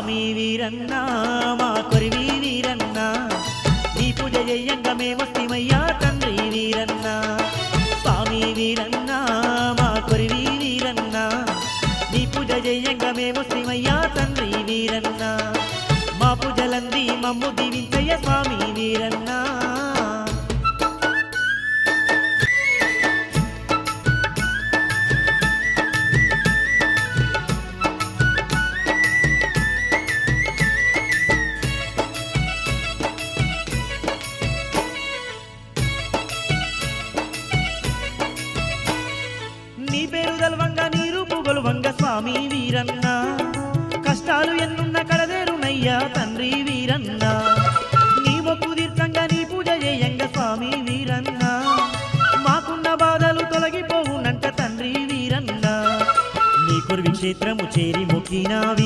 స్వామి వీరన్న మా కొరివి వీరన్న. నీ పూజ చెయ్యంగా మేమొస్తిమయ్యా తండ్రి వీరన్న. స్వామి వీరన్న మా కొరివి వీరన్న. నీ పూజ చెయ్యంగా మేమొస్తిమయ్యా తండ్రి వీరన్న. మా పూజలంది మమ్ము దీవించయ్య స్వామి వీరన్నా. నీ పేరు గల్వంగా నీరు రూపు స్వామి వీరన్న. కష్టాలు ఎన్నున్న కడదేరునయ్యా తండ్రి వీరన్న. నీ మొక్కు తీర్థంగా నీ పూజ చేయంగ స్వామి వీరన్న. మాకున్న బాధలు తొలగిపోవునంట తండ్రి వీరన్న. నీ కుర్వి క్షేత్రము చేరి మొక్కినావి.